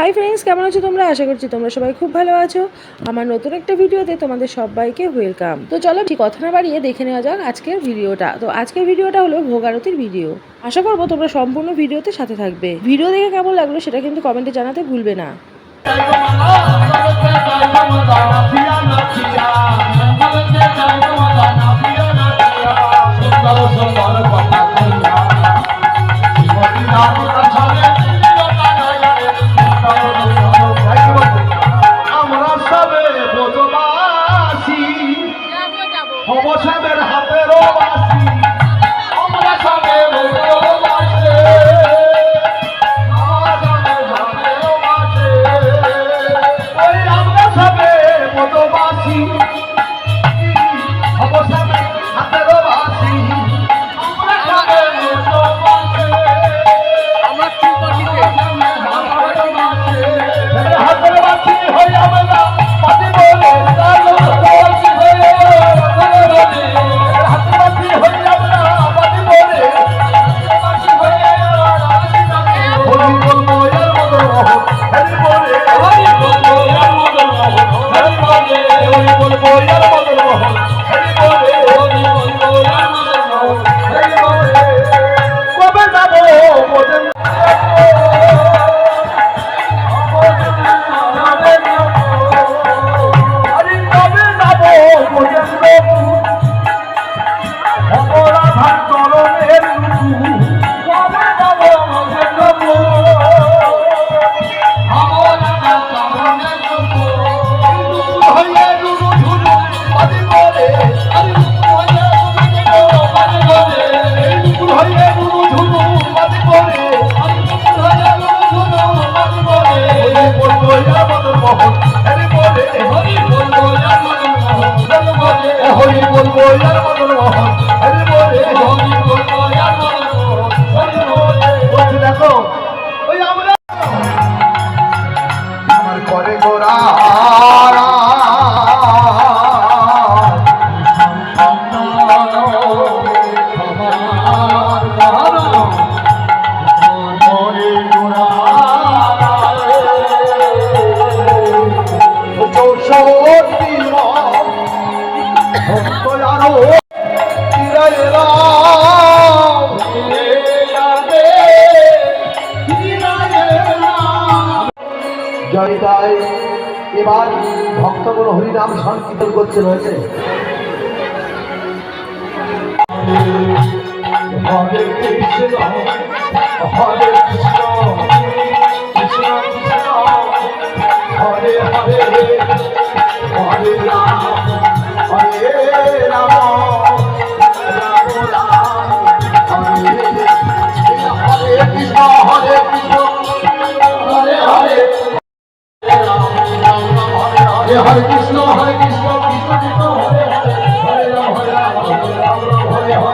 Hi friends কেমন আছো তোমরা? আশা করছি তোমরা সবাই খুব ভালো আছো। আমার নতুন একটা ভিডিওতে তোমাদের সবাইকে ওয়েলকাম তো চলো ঠিক কথা না বাড়িয়ে দেখে নেওয়া যাক আজকের ভিডিওটা। তো আজকের ভিডিওটা হলো ভোগারতির ভিডিও আশা করব তোমরা সম্পূর্ণ ভিডিওতে সাথে থাকবে। ভিডিও দেখে কেমন লাগল সেটা কিন্তু কমেন্টে জানাতে ভুলবে না। অবসাদের হাতেরও বাসি সবে হাতেরও বাসি ওই আমরা হরি বল বইয়া মদন মোহন জয়িতায় এবার ভক্তগণ হরিনাম সংকীর্তন করতে রয়েছে। হরে কৃষ্ণ হরে কৃষ্ণ কৃষ্ণ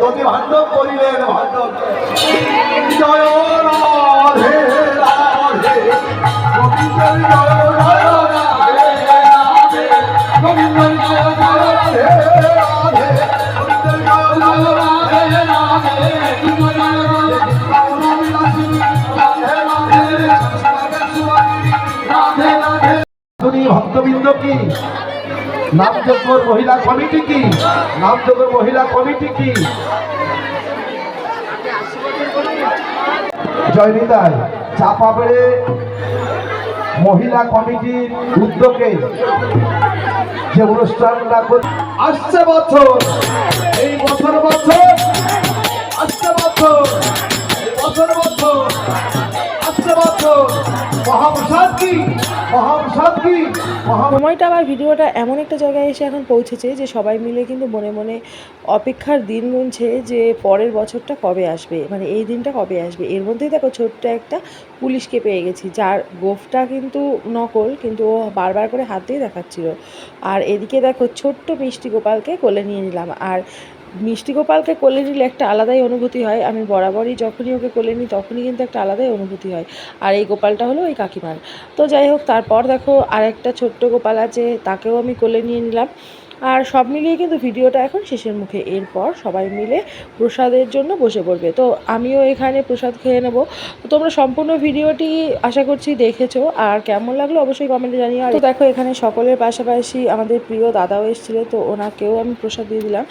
নদী ভাণ্ড করিলেন ভক্তবৃন্দ কি? নামযোগ্যর মহিলা কমিটি কি? নামযোগ্যর মহিলা কমিটি কি? জয়নিতায় চাপা বেড়ে মহিলা কমিটির উদ্যোগে যে অনুষ্ঠানটা আসছে বছর। এই বছর সময়টা আবার ভিডিওটা এমন একটা জায়গায় এসে এখন পৌঁছেছে যে সবাই মিলে কিন্তু মনে মনে অপেক্ষার দিন গুনছে যে পরের বছরটা কবে আসবে? মানে এই দিনটা কবে আসবে? এর মধ্যেই দেখো ছোট্ট একটা পুলিশকে পেয়ে গেছি, যার গোফটা কিন্তু নকল, কিন্তু ও বারবার করে হাত দিয়ে দেখাচ্ছিল। আর এদিকে দেখো ছোট্ট মিষ্টি গোপালকে কোলে নিয়ে নিলাম। আর মিষ্টি গোপালকে কোলে নিলে একটা আলাদাই অনুভূতি হয়। আমি বরাবরই যখনই ওকে কোলে নিই, তখনই কিন্তু একটা আলাদাই অনুভূতি হয়। আর এই গোপালটা হলো ওই কাকিমার। তো যাই হোক, তারপর দেখো আরেকটা ছোট্ট গোপাল আছে, তাকেও আমি কোলে নিয়ে নিলাম। আর সব মিলিয়ে কিন্তু ভিডিওটা এখন শেষের মুখে। এরপর সবাই মিলে প্রসাদের জন্য বসে পড়বে। তো আমিও এখানে প্রসাদ খেয়ে নেব। তো তোমরা সম্পূর্ণ ভিডিওটি আশা করছি দেখেছ। আর কেমন লাগল অবশ্যই কমেন্টে জানিও। আর দেখো, এখানে সকলের পাশাপাশি আমাদের প্রিয় দাদাও এসেছিল। তো ওনাকেও আমি প্রসাদ দিয়ে দিলাম।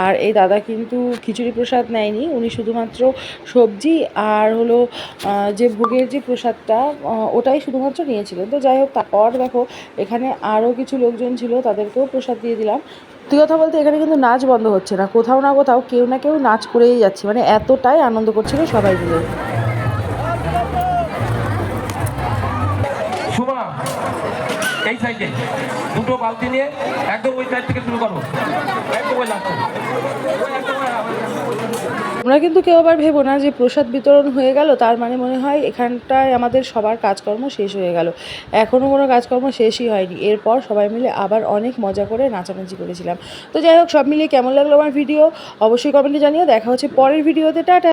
আর এই দাদা কিন্তু খিচুড়ি প্রসাদ নেয়নি। উনি শুধুমাত্র সবজি আর হলো যে ভোগের যে প্রসাদটা ওটাই শুধুমাত্র নিয়েছিলেন। তো যাই হোক, তারপর দেখো, এখানে আরও কিছু লোকজন ছিল, তাদেরকেও প্রসাদ দিয়ে দিলাম। সত্যি কথা বলতে এখানে কিন্তু নাচ বন্ধ হচ্ছে না। কোথাও না কোথাও কেউ না কেউ নাচ করেই যাচ্ছে। মানে এতটাই আনন্দ করছিল সবাই মিলে। এই সাইডে। দুটো বালতি নিয়ে একদম ওই সাইড থেকে শুরু করো। একদম ওই তোমরা কিন্তু কেউ আবার ভেবো না যে প্রসাদ বিতরণ হয়ে গেল, তার মানে মনে হয় এখানটায় আমাদের সবার কাজকর্ম শেষ হয়ে গেল। এখনও কোনো কাজকর্ম শেষই হয়নি। এরপর সবাই মিলে আবার অনেক মজা করে নাচানাচি করেছিলাম। তো যাই হোক, সব মিলিয়ে কেমন লাগল আমার ভিডিও? অবশ্যই কমেন্টে জানিও। দেখা হচ্ছে পরের ভিডিওতে। টাটা!